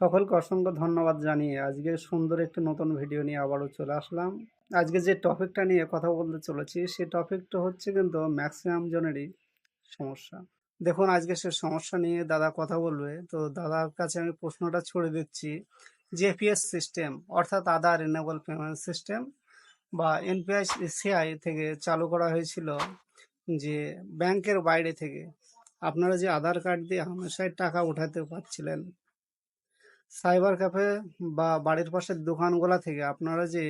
সকলকে অসংখ্য ধন্যবাদ জানিয়ে আজকে সুন্দর একটি নতুন ভিডিও নিয়ে আবারও চলে আসলাম। আজকে যে টপিকটা নিয়ে কথা বলতে চলেছি সেই টপিকটা হচ্ছে কিন্তু ম্যাক্সিমাম জনেরই সমস্যা। দেখুন, আজকে সে সমস্যা নিয়ে দাদা কথা বলবে, তো দাদার কাছে আমি প্রশ্নটা ছড়ে দিচ্ছি। জেপিএস সিস্টেম অর্থাৎ আধার রিনেবল পেমেন্ট সিস্টেম বা এনপিআই সিআই থেকে চালু করা হয়েছিল যে ব্যাংকের বাইরে থেকে। আপনারা যে আধার কার্ড দিয়ে হামেশাই টাকা উঠাতে পারছিলেন সাইবার ক্যাফে বা বাড়ির পাশের দোকানগুলা থেকে আপনারা যে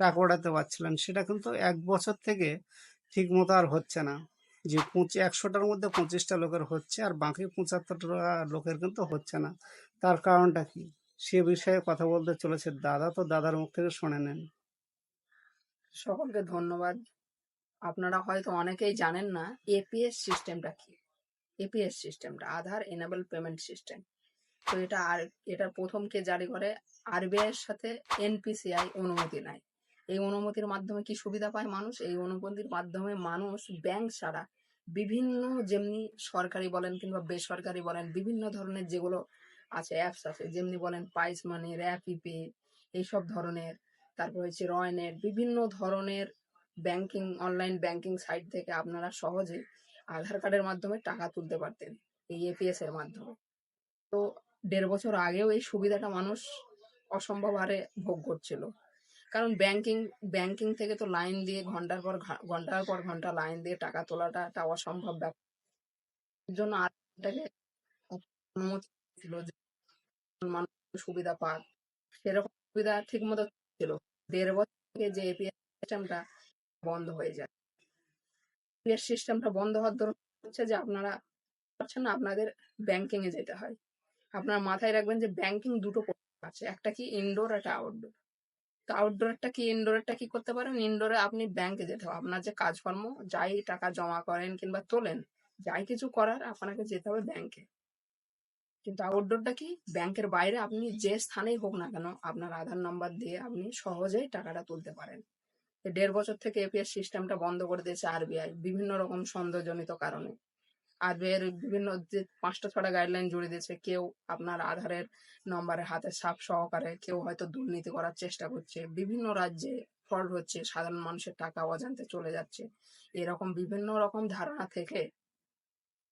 টাকা ওঠাতে পারছিলেন, সেটা কিন্তু এক বছর থেকে ঠিক মতো আর হচ্ছে না। যে পঁচি, একশোটার মধ্যে পঁচিশটা লোকের হচ্ছে আর বাকি পঁচাত্তরটা লোকের কিন্তু হচ্ছে না। তার কারণটা কি? সে বিষয়ে কথা বলতে চলেছে দাদা, তো দাদার মুখ থেকে শুনে নেন। সকলকে ধন্যবাদ। আপনারা হয়তো অনেকেই জানেন না এপিএস সিস্টেমটা কি? এপিএস সিস্টেমটা আধার এনেবল পেমেন্ট সিস্টেম তো এটা আর, এটা প্রথম কে জারি করে? আরবিআই এর সাথে এনপিসিআই অনুমতি নেয়। এই অনুমতির মাধ্যমে কি সুবিধা পায় মানুষ? এই অনুমতির মাধ্যমে মানুষ ব্যাংক ছাড়া বিভিন্ন যেমনি সরকারি বলেন কিংবা বেসরকারি বলেন, বিভিন্ন ধরনের যেগুলো আছে অ্যাপস আছে, যেমনি বলেন পাইস মানি র্যাপিপে এইসব ধরনের, তারপর হচ্ছে রয়নের বিভিন্ন ধরনের ব্যাংকিং অনলাইন ব্যাংকিং সাইট থেকে আপনারা সহজে আধার কার্ডের মাধ্যমে টাকা তুলতে পারতেন, এই এপিএস এর মাধ্যমে। তো দেড় বছর আগেও এই সুবিধাটা মানুষ অসম্ভব হারে ভোগ করছিল। কারণ ব্যাংকিং ব্যাংকিং থেকে তো লাইন দিয়ে ঘণ্টার পর ঘণ্টার পর ঘণ্টা লাইন দিয়ে টাকা তোলাটা একটা অসম্ভব ব্যাপার জন্য অনুমতি ছিল যে মানুষ সুবিধা পাক। সেরকম সুবিধা ঠিক মতো ছিল। দেড় বছর থেকে যে এপিএস সিস্টেমটা বন্ধ হয়ে যায়। এপিএস সিস্টেমটা বন্ধ হওয়ার ধরুন হচ্ছে যে আপনারা পারছেন আপনাদের ব্যাংকিং এ যেতে হয়। আপনার মাথায় রাখবেন যে ব্যাংকিং দুটো আছে। একটা কি ইনডোর একটা আউটডোর তো আউটডোরটা কি ইনডোরটা কি করতে পারেন? ইনডোরে আপনি ব্যাংকে যেতে হবে। আপনার যে কাজকর্ম, যাই টাকা জমা করেন কিংবা তোলেন, যাই কিছু করার আপনাকে যেতে হবে ব্যাংকে কিন্তু আউটডোরটা কি? ব্যাংকের বাইরে আপনি যে স্থানেই হোক না কেন আপনার আধার নাম্বার দিয়ে আপনি সহজেই টাকাটা তুলতে পারেন। দেড় বছর থেকে এপিএস সিস্টেমটা বন্ধ করে দিয়েছে আরবিআই বিভিন্ন রকম সন্দেহজনিত কারণে। আরবিআই এর বিভিন্ন যে পাঁচটা ছটা গাইডলাইন জুড়ে দিয়েছে, কেউ আপনার আধারের নম্বরের হাতে ছাপ সহকারে কেউ হয়তো দুর্নীতি করার চেষ্টা করছে, বিভিন্ন রাজ্যে ফ্রড হচ্ছে, সাধারণ মানুষের টাকা অজান্তে চলে যাচ্ছে। এরকম বিভিন্ন রকম ধারণা থেকে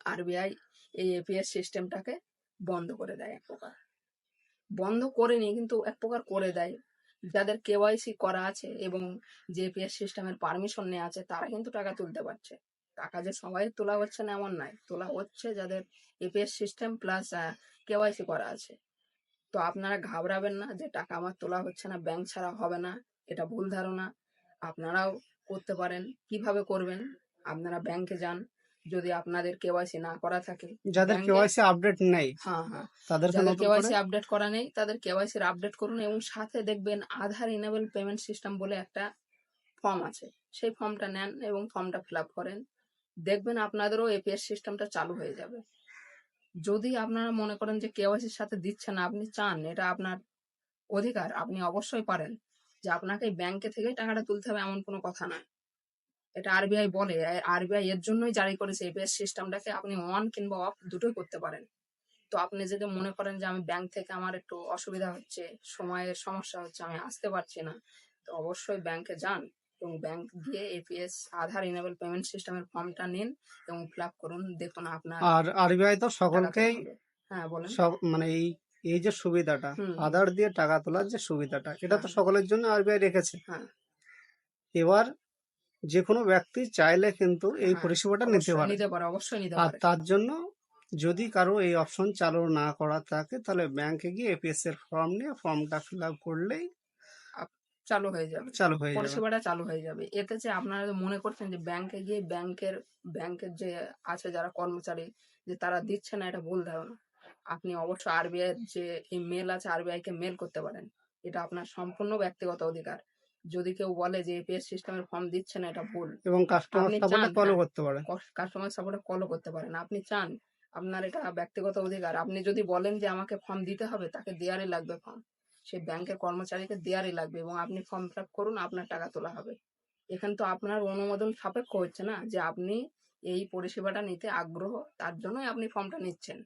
আরবিআই এই এপিএস সিস্টেমটাকে বন্ধ করে দেয় এক প্রকার। বন্ধ করেনি কিন্তু এক প্রকার করে দেয়। যাদের কেওয়াইসি করা আছে এবং যে এপিএস সিস্টেমের পারমিশন নেওয়া আছে, তারা কিন্তু টাকা তুলতে পারছে। টাকা যে সবাই তোলা হচ্ছে না এমন নয়। তোলা হচ্ছে যাদের এপিএস সিস্টেম প্লাস কেওয়াইসি করা আছে। তো আপনারা ঘাবড়াবেন না যে টাকা আমার তোলা হচ্ছে না ব্যাংক ছাড়া হবে না এটা ভুল ধারণা। আপনারাও করতে পারেন। কীভাবে করবেন? আপনারা ব্যাংকে যান। যদি আপনাদের কেওয়াইসি না করা থাকে যাদের কেওয়াইসি আপডেট নেই হ্যাঁ হ্যাঁ। তাদের কেওয়াইসি আপডেট করা নেই তাদের কেওয়াইসি আপডেট করুন এবং সাথে দেখবেন আধার ইনেবল পেমেন্ট সিস্টেম বলে একটা ফর্ম আছে। সেই ফর্মটা নেন এবং ফর্মটা ফিল আপ করেন। দেখবেন আপনাদেরও এপিএস সিস্টেমটা চালু হয়ে যাবে। যদি আপনারা মনে করেন যে কেওয়াইসির সাথে দিচ্ছে না আপনি চান, এটা আপনার অধিকার, আপনি অবশ্যই পারেন যে আপনাকে ব্যাংকে থেকে টাকাটা তুলতে হবে এমন কোনো কথা নয়। এটা আরবিআই বলে আরবিআই এর জন্যই জারি করেছে এপিএস সিস্টেমটাকে আপনি অন কিংবা অফ দুটোই করতে পারেন। তো আপনি যদি মনে করেন যে আমি ব্যাংক থেকে আমার একটু অসুবিধা হচ্ছে, সময়ের সমস্যা হচ্ছে, আমি আসতে পারছি না, তো অবশ্যই ব্যাংকে যান। এবং ব্যাংক গিয়ে এপিএস আধার ইনেবল পেমেন্ট সিস্টেমের ফর্মটা নিন এবং ফিল আপ করুন। দেখুন আপনার আর আরবিআই তো সকলকেই হ্যাঁ বলেন। সব মানে এই এই যে সুবিধাটা আধার দিয়ে টাকা তোলার যে সুবিধাটা এটা তো হ্যাঁ। সকলের জন্য আরবিআই রেখেছে। হ্যাঁ। এবার যে কোনো ব্যক্তি চাইলে কিন্তু এই হ্যাঁ, পরিষেবাটা নিতে পারে। নিতে পারে অবশ্যই নিতে আর তার জন্য যদি কারও এই অপশন চালু না করা থাকে তাহলে ব্যাংকে গিয়ে এপিএস এর ফর্ম নিয়ে ফর্মটা ফিল আপ করলেই চালু হয়ে যাবে। চালু হয়ে যাবে। পরিষেবাটা চালু হয়ে যাবে। এতে যে আপনারা মনে করছেন যে ব্যাংকে গিয়ে ব্যাংকের ব্যাংকের যে আছে যারা কর্মচারী যে তারা দিচ্ছে না এটা ভুল ধারণা। আপনি অবশ্যই আরবিআই এর যে এই মেল আছে আরবিআই কে মেল করতে পারেন। এটা আপনার সম্পূর্ণ ব্যক্তিগত অধিকার। যদি কেউ বলে যে এপিএস সিস্টেমের ফর্ম দিচ্ছে না এটা ভুল। এবং কাস্টমার সাপোর্টে হ্যাঁ। করতে পারে। কাস্টমার সাপোর্টে কলও করতে পারেন। আপনি চান। আপনার এটা ব্যক্তিগত অধিকার। আপনি যদি বলেন যে আমাকে ফর্ম দিতে হবে তাকে দেয়ারই লাগবে ফর্ম সে ব্যাংকের কর্মচারীকে দেয়ারই লাগবে এবং আপনি ফর্ম ফিল আপ করুন আপনার টাকা তোলা হবে। এখানে তো আপনার অনুমোদন সাপেক্ষ হচ্ছে না যে আপনি এই পরিষেবাটা নিতে আগ্রহ তার জন্যই আপনি ফর্মটা নিচ্ছেন।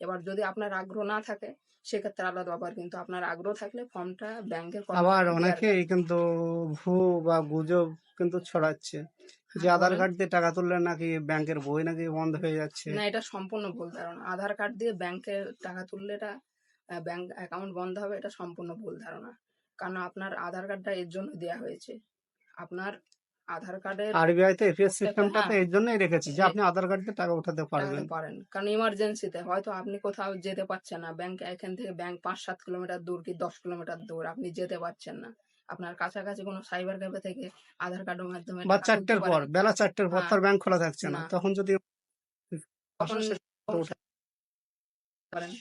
এবার যদি আপনার আগ্রহ না থাকে সেক্ষেত্রে আলাদা ব্যাপার কিন্তু আপনার আগ্রহ থাকলে ফর্মটা ব্যাংকের আবার অনেকেই কিন্তু ভু বা গুজব কিন্তু ছড়াচ্ছে। যে হ্যাঁ, আধার কার্ড দিয়ে টাকা তুললে নাকি ব্যাংকের বই নাকি বন্ধ হয়ে যাচ্ছে? না এটা সম্পূর্ণ ভুল ধারণা। আধার কার্ড দিয়ে ব্যাংকে টাকা তুললে এটা ব্যাংক অ্যাকাউন্ট বন্ধ হবে এটা সম্পূর্ণ ভুল ধারণা। কারণ আপনার আধার কার্ডটা এর জন্য দেওয়া হয়েছে। আপনার আধার কার্ডের আরবিআই তো এপিএস সিস্টেমটাতে হ্যাঁ। এই জন্যই রেখেছে যে আপনি আধার কার্ড দিয়ে টাকা উঠাতে পারবেন। পারেন। কারণ ইমার্জেন্সিতে হয়তো আপনি কোথাও যেতে পারছেন না। ব্যাংক এখান থেকে ব্যাংক পাঁচ সাত কিলোমিটার দূর কি দশ কিলোমিটার দূর আপনি যেতে পারছেন না। আপনার কাছাকাছি কোনো সাইবার ক্যাফে থেকে আধার কার্ডের মাধ্যমে বা চারটের পর বেলা চারটের পর হ্যাঁ। তার ব্যাংক খোলা থাকছে না। তখন যদি পারেন।